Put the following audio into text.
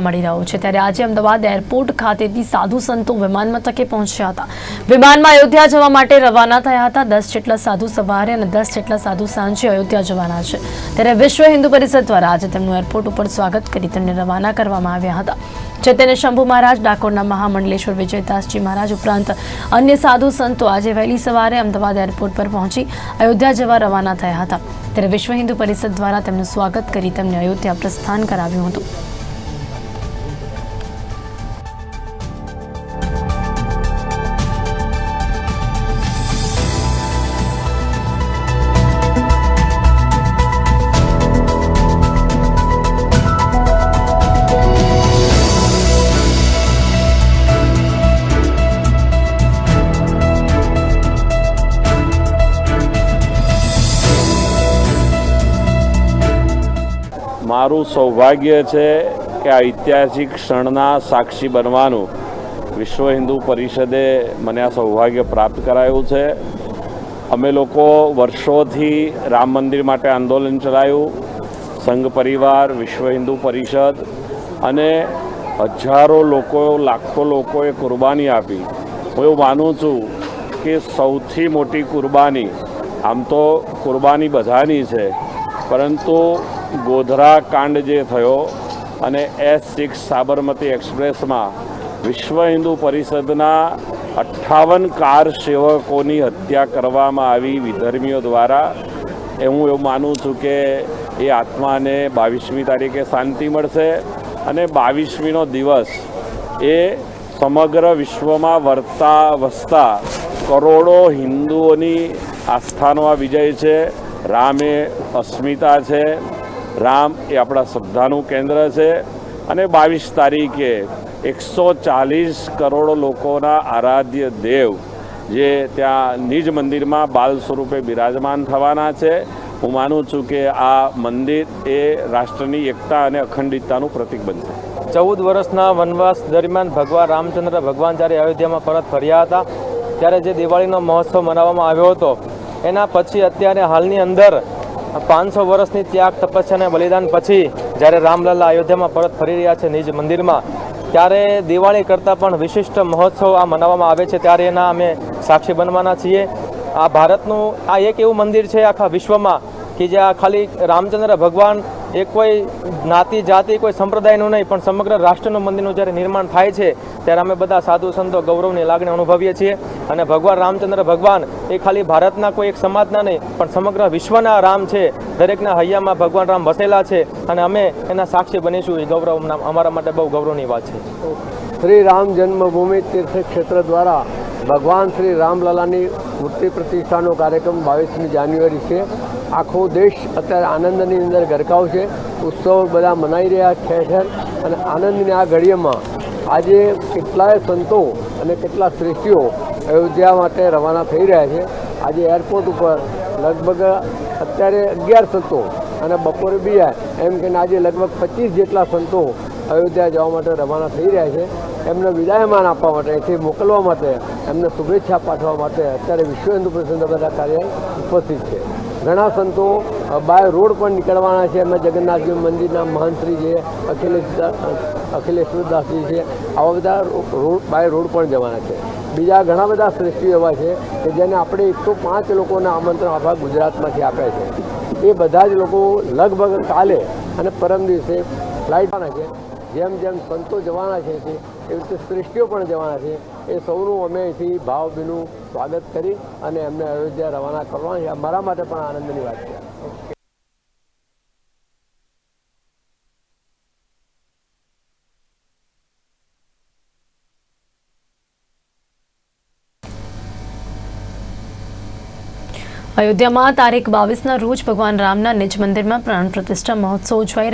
મળી રહ્યો છે. ત્યારે આજે અમદાવાદ એરપોર્ટ ખાતેથી સાધુ સંતો વિમાન મથકે પહોંચ્યા હતા. વિમાનમાં અયોધ્યા જવા માટે રવાના થયા હતા. દસ જેટલા સાધુ સવારે અને દસ જેટલા સાધુ સાંજે અયોધ્યા જવાના છે. ત્યારે વિશ્વ હિન્દુ પરિષદ દ્વારા આજે તેમનું એરપોર્ટ ઉપર સ્વાગત કરી તેમને રવાના કરવામાં આવ્યા હતા. ચૈતન્ય શંભુ મહારાજ, ડાકોરના મહામંડલેશ્વર વિજયદાસજી મહારાજ ઉપરાંત અન્ય સાધુ સંતો આજે વહેલી સવારે અમદાવાદ એરપોર્ટ પર પહોંચી અયોધ્યા જવા રવાના થયા હતા. ત્યારે વિશ્વ હિન્દુ પરિષદ દ્વારા તેમનું સ્વાગત કરી તેમને અયોધ્યા પ્રસ્થાન કરાવ્યું હતું. મારું સૌભાગ્ય છે કે ઐતિહાસિક ક્ષણના સાક્ષી બનવાનું વિશ્વ હિન્દુ પરિષદે મને આ સૌભાગ્ય પ્રાપ્ત કરાયું છે. અમે લોકો વર્ષોથી રામ મંદિર માટે આંદોલન ચલાવ્યું સંઘ પરિવાર, વિશ્વ હિન્દુ પરિષદ અને હજારો લોકો, લાખો લોકોએ કુરબાની આપી. હું એવું માનું છું કે સૌથી મોટી કુરબાની, આમ તો કુરબાની બધાની છે, પરંતુ ગોધરા કાંડ જે થયો અને એસ સિક્સ સાબરમતી એક્સપ્રેસમાં વિશ્વ હિન્દુ પરિષદના અઠ્ઠાવન કાર સેવકોની હત્યા કરવામાં આવી વિધર્મીઓ દ્વારા. એ હું એવું માનું છું કે એ આત્માને બાવીસમી તારીખે શાંતિ મળશે અને બાવીસમીનો દિવસ એ સમગ્ર વિશ્વમાં વર્તા વસતા કરોડો હિન્દુઓની આસ્થાનો આ વિજય છે. રામે અસ્મિતા છે. રામ એ આપણા શ્રદ્ધાનું કેન્દ્ર છે અને બાવીસ તારીખે એકસો ચાલીસ કરોડ લોકોના આરાધ્ય દેવ જે ત્યાં નિજ મંદિરમાં બાલ સ્વરૂપે બિરાજમાન થવાના છે. હું માનું છું કે આ મંદિર એ રાષ્ટ્રની એકતા અને અખંડિતતાનું પ્રતીક બનશે. ચૌદ વર્ષના વનવાસ દરમિયાન ભગવાન રામચંદ્ર ભગવાન જ્યારે અયોધ્યામાં પરત ફર્યા હતા, ત્યારે જે દિવાળીનો મહોત્સવ મનાવવામાં આવ્યો હતો, એના પછી અત્યારે હાલની અંદર પાંચસો વર્ષની ત્યાગ, તપસ્યા અને બલિદાન પછી જ્યારે રામલલ્લા અયોધ્યામાં પરત ફરી રહ્યા છે નિજ મંદિરમાં, ત્યારે દિવાળી કરતાં પણ વિશિષ્ટ મહોત્સવ આ મનાવવામાં આવે છે. ત્યારે એના અમે સાક્ષી બનવાના છીએ. આ ભારતનું આ એક એવું મંદિર છે આખા વિશ્વમાં કે જ્યાં ખાલી રામચંદ્ર ભગવાન એ કોઈ જ્ઞાતિ, જાતિ, કોઈ સંપ્રદાયનું નહીં, પણ સમગ્ર રાષ્ટ્રનું મંદિરનું જ્યારે નિર્માણ થાય છે, ત્યારે અમે બધા સાધુ સંતો ગૌરવની લાગણી અનુભવીએ છીએ. અને ભગવાન રામચંદ્ર ભગવાન એ ખાલી ભારતના કોઈ એક સમાજના નહીં, પણ સમગ્ર વિશ્વના રામ છે. દરેકના હૈયામાં ભગવાન રામ વસેલા છે અને અમે એના સાક્ષી બનીશું. એ ગૌરવ અમારા માટે બહુ ગૌરવની વાત છે. શ્રી રામ જન્મભૂમિ તીર્થ ક્ષેત્ર દ્વારા ભગવાન શ્રી રામલલાની મૂર્તિ પ્રતિષ્ઠાનો કાર્યક્રમ બાવીસમી જાન્યુઆરી છે. આખો દેશ અત્યારે આનંદની અંદર ગરકાવ છે. ઉત્સવ બધા મનાઈ રહ્યા ઠેર ઠેર. અને આનંદની આ ઘડીએમાં આજે કેટલાય સંતો અને કેટલા શ્રેષ્ઠીઓ અયોધ્યા માટે રવાના થઈ રહ્યા છે. આજે એરપોર્ટ ઉપર લગભગ અત્યારે અગિયાર સંતો અને બપોરે બી એમ કે આજે લગભગ પચીસ જેટલા સંતો અયોધ્યા જવા માટે રવાના થઈ રહ્યા છે. એમને વિદાયમાન આપવા માટે, અહીંથી મોકલવા માટે, એમને શુભેચ્છા પાઠવવા માટે અત્યારે વિશ્વ હિન્દુ પરિષદ બધા કાર્ય ઉપસ્થિત છે. ઘણા સંતો બાય રોડ પણ નીકળવાના છે. એમાં જગન્નાથજી મંદિરના મહંતશ્રી છે અખિલેશ અખિલેશ્વરદાસજી છે. આવા બધા રોડ બાય રોડ પણ જવાના છે. બીજા ઘણા બધા શ્રેષ્ઠી એવા છે કે જેને આપણે એકસો પાંચ લોકોના આમંત્રણ આપણા ગુજરાતમાંથી આપ્યા છે. એ બધા જ લોકો લગભગ કાલે અને પરમ દિવસે ફ્લાઇટવાના છે. જેમ જેમ સંતો જવાના છે એવી રીતે શ્રેષ્ઠીઓ પણ જવાના છે. એ સૌનું અમે અહીંથી ભાવભીનું સ્વાગત કરી અને એમને અયોધ્યા રવાના કરવાના છે. મારા માટે પણ આનંદની વાત છે. અયોધ્યામાં તારીખ બાવીસના રોજ ભગવાન રામના નિજ મંદિરમાં પ્રાણ પ્રતિષ્ઠા મહોત્સવ ઉજવાઈ